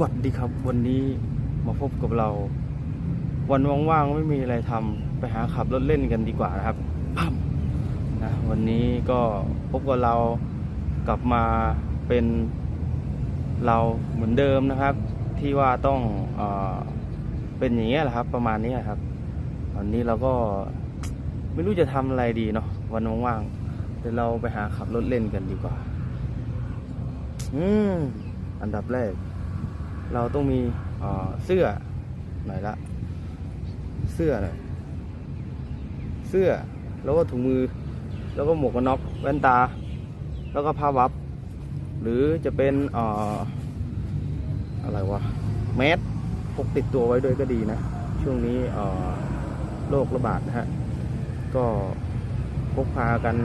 วัสดีครับ วันนี้มาพบกับเรา วันว่างๆไม่มีอะไรทำไปหาขับรถเล่นกันดีกว่านะครับพัมนะวันนี้ก็พบกับเรากลับมาเป็นเราเหมือนเดิมนะครับ ที่ว่าต้องเอเป็นอย่างนี้ยแหละครับ ประมาณนี้ครับวันนี้เราก็ไม่รู้จะทำอะไรดีเนาะวันว่างๆเดี๋ยวเราไปหาขับรถเล่นกันดีกว่า อืมอันดับแรก เราต้องมีเสื้อหน่อยละ เสื้อหน่อยเสื้อแล้วก็ถุงมือ แล้วก็หมวกกันน็อกแว่นตา แล้วก็ผ้าวับ หรือจะเป็นออะไรวะแมสพกติดตัวไว้ด้วยก็ดีนะ ช่วงนี้โรคระบาดนะฮะ ก็พกพากัน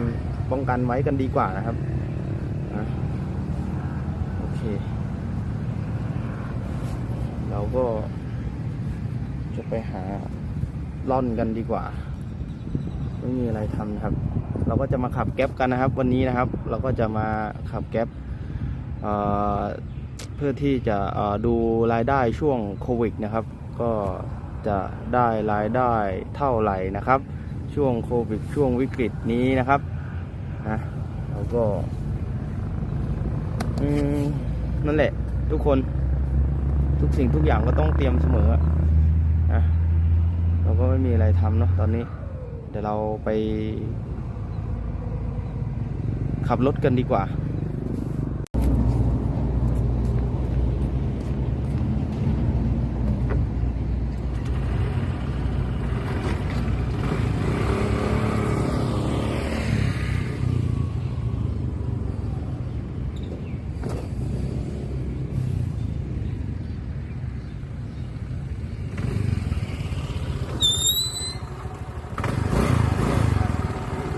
ป้องกันไว้กันดีกว่านะครับนะโอเค เราก็จะไปหาล่อนกันดีกว่า ไม่มีอะไรทำนะครับ เราก็จะมาขับแก๊ปกันนะครับ วันนี้นะครับ เราก็จะมาขับแก๊ปเเพื่อที่จะดูรายได้ช่วงโควิดนะครับ ก็จะได้รายได้เท่าไหร่นะครับ ช่วงโควิดช่วงวิกฤตนี้นะครับนะเราก็นั่นแหละทุกคน ทุกสิ่งทุกอย่างก็ต้องเตรียมเสมออะนะเราก็ไม่มีอะไรทำเนาะตอนนี้ เดี๋ยวเราไป ขับรถกันดีกว่า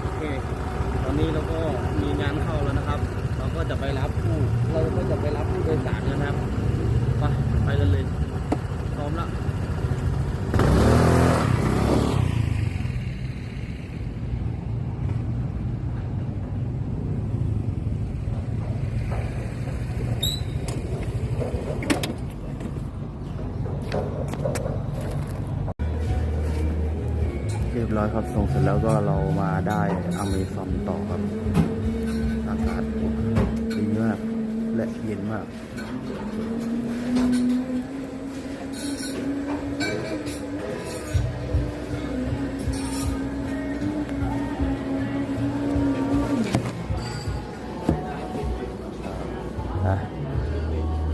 โอเค ตอนนี้เราก็มีงานเข้าแล้วนะครับ เราก็จะไปรับผู้ เราก็จะไปรับผู้โดยสารกันนะครับ ไปไปกันเลย พร้อมแล้ว เรียบร้ อยครับส่งเสร็จแล้วก็เรามาได้อเมซอนต่อครับ อากาศดีมากและเย็นมาก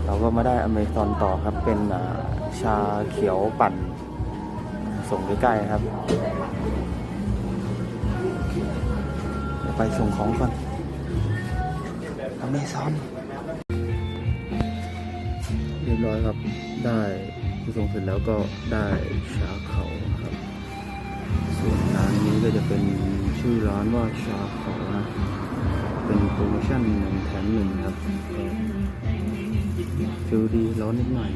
เราก็มาได้อเมซอนต่อครับเป็นชาเขียวปั่นส่งใกล้ๆครับ ไปส่งของก่อนอเมซอนเรียบร้อยครับ ได้ที่ส่งเสร็จแล้วก็ได้ชาเขาครับ ส่วนร้านนี้ก็จะเป็นชื่อร้านว่าชาเขานะ เป็นโปรโมชั่นหนึ่งแถมหนึ่งครับฟิลดีร้อนนิดหน่อย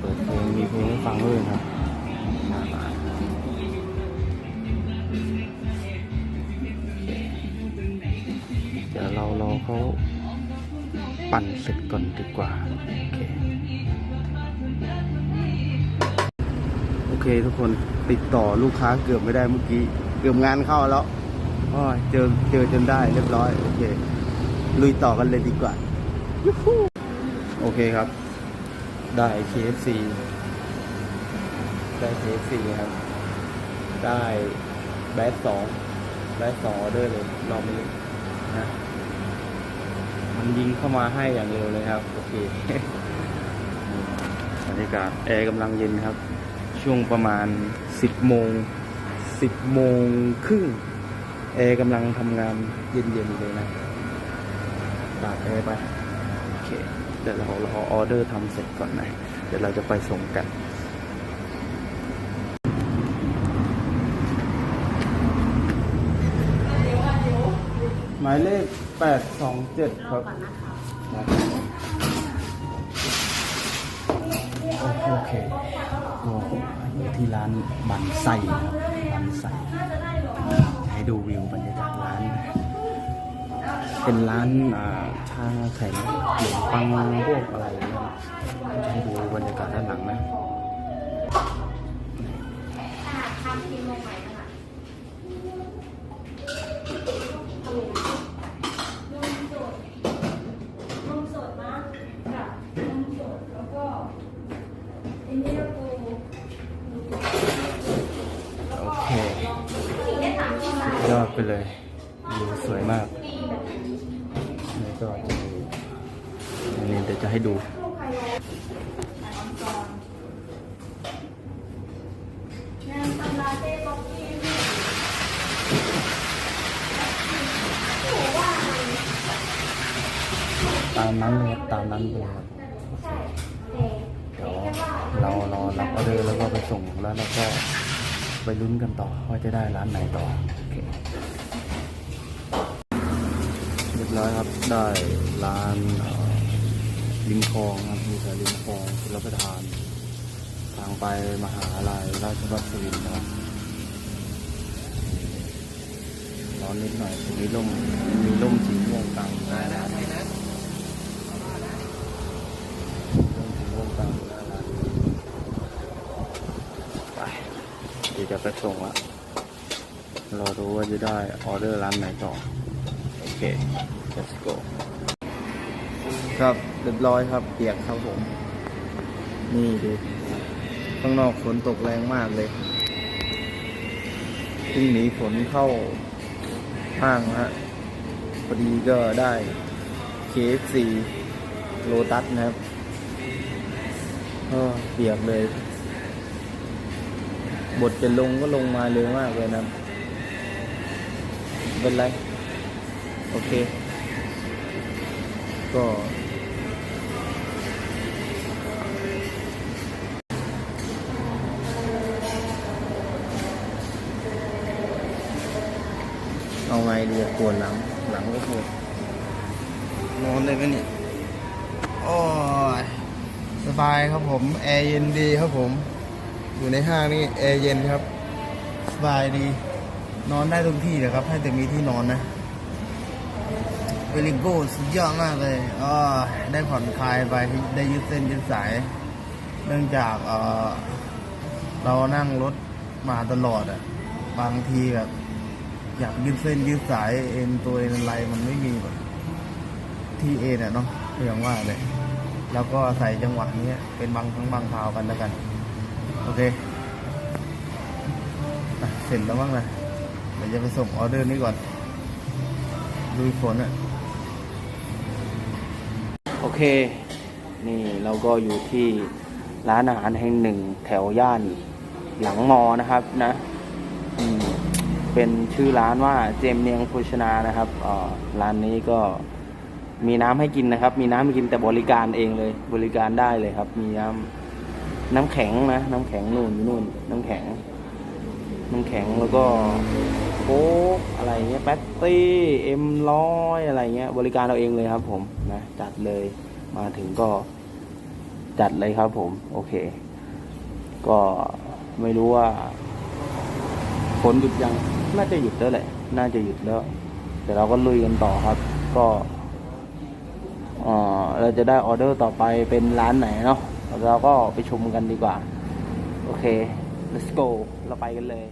เปิดเพลงมีเพลงให้ฟังด้วยครับ เรารอเขาปั่นเสร็จก่อนดีกว่า โอเคโอเคทุกคนติดต่อลูกค้าเกือบไม่ได้เมื่อกี้ เกือบงานเข้าแล้วอ้อยเจอเจอจนได้เรียบร้อย โอเค ลุยต่อกันเลยดีกว่าโอเคครับ ได้ KFC ได้ KFC ครับ ได้แบสสองแบสสองออเดอร์เลยรอบนี้นะ มันยิงเข้ามาให้อย่างเร็วเลยครับ โอเคบรรยากาศแอร์กำลังเย็นครับ ช่วงประมาณ 10โมง10โมงครึ่งแอร์กำลังทำงานเย็นๆเลยนะตากแอร์ไปโอเคเดี๋ยวเรารอออเดอร์ทำเสร็จก่อนนะ เดี๋ยวเราจะไปส่งกันหมายเลข 827ครับครับโอเคก็อยู่ที่ร้านบันไส้นะครับบันไส้ให้ดูวิวบรรยากาศร้าน เป็นร้านอ่าชาไข่มุกขนมปังพวกอะไรนะครับจะให้ดูบรรยากาศด้านหลังนะ ทำทีมลงใหม่นะคะนมสดนมสดนะกับนมสดแล้วก็อินเดียปู โอเค สิ่งที่ถามที่ร้าน ยอดไปเลยวิวสวยมากนี่ก็จะมีนนี้เดี๋ยวจะให้ดูตามนั้นเลยตามนั้นเลยครับเดี๋ยวเรารอรับออเดอร์แล้วก็ไปส่งแล้วเราก็ไปลุ้นกันต่อว่าจะได้ร้านไหนต่อโอเคเรีย บร้อยครับ ได้ร้านเอ่อริมคลองครับมีแต่ริมคลองรับประทาน ทางไปมหาลัยราชบัณฑิตนะครับร้อนนิดหน่อยตรงนี้ร่มมีร่มสีม่วงกลางน้าร้านร่มสีม่วงกลางน้าร้านไปเดี๋ยวจะไปส่งละรอดูว่าจะได้ออเดอร์ร้านไหนต่อโอเค let's go ครับเรียบร้อยครับ เปียกครับผม นี่ดูข้างนอกฝนตกแรงมากเลยเพิ่งหนีฝนเข้าห้างนะฮะพอดีก็ได้ KFC โลตัสนะครับเปียกเลย บทจะลงก็ลงมาเร็วมากเลยนะ เป็นไร โอเค ก็ เอาไงดีปวดหลัง หลังก็ปวดนอนได้ไหมเนี่ยโอ้ยสบายครับผม แอร์เย็นดีครับผม อยู่ในห้างนี่แอร์เย็นครับ สบายดี นอนได้ทุกที่เลยครับ ให้แต่มีที่นอนนะ เวลิโก้สุดยอดมากเลยอ๋อได้ผ่อนคลายไปได้ยืดเส้นยืดสาย เนื่องจากเออเรานั่งรถมาตลอดอะบางทีแบบอยากยืดเส้นยืดสายเอ็นตัวเอ็นอะไรมันไม่มีแบบที่เอ็นอะเนาะอย่างว่าเลย แล้วก็ใส่จังหวะนี้เป็นบางครั้งบางคราวกันแล้วกัน โอเคอเสร็จแล้วบ้างนะเดี๋ยวจะไปส่งออเดอร์นี้ก่อนดูฝนอะ เค นี่เราก็อยู่ที่ร้านอาหารแห่งหนึ่งแถวย่านหลังมอนะครับนะเป็นชื่อร้านว่าเจมเนียงโภชนานะครับออร้านนี้ก็มีน้ำให้กินนะครับ มีน้ำให้กินแต่บริการเองเลย บริการได้เลยครับ มีน้ำน้ำแข็งนะ น้ำแข็งนู่นนู่น น้ำแข็ง น้ำแข็งแล้วก็โค้กอะไรเงี้ยแป๊ตตี้เอ็มร้อยอะไรเงี้ย บริการเราเองเลยครับ ผมนะจัดเลย มาถึงก็จัดเลยครับผม โอเค ก็ไม่รู้ว่าฝนหยุดยัง น่าจะหยุดแล้วแหละ น่าจะหยุดแล้ว แต่เราก็ลุยกันต่อครับ ก็เอ่อเราจะได้ออเดอร์ต่อไปเป็นร้านไหนเนาะเราก็ไปชมกันดีกว่า โอเค let's go เราไปกันเลย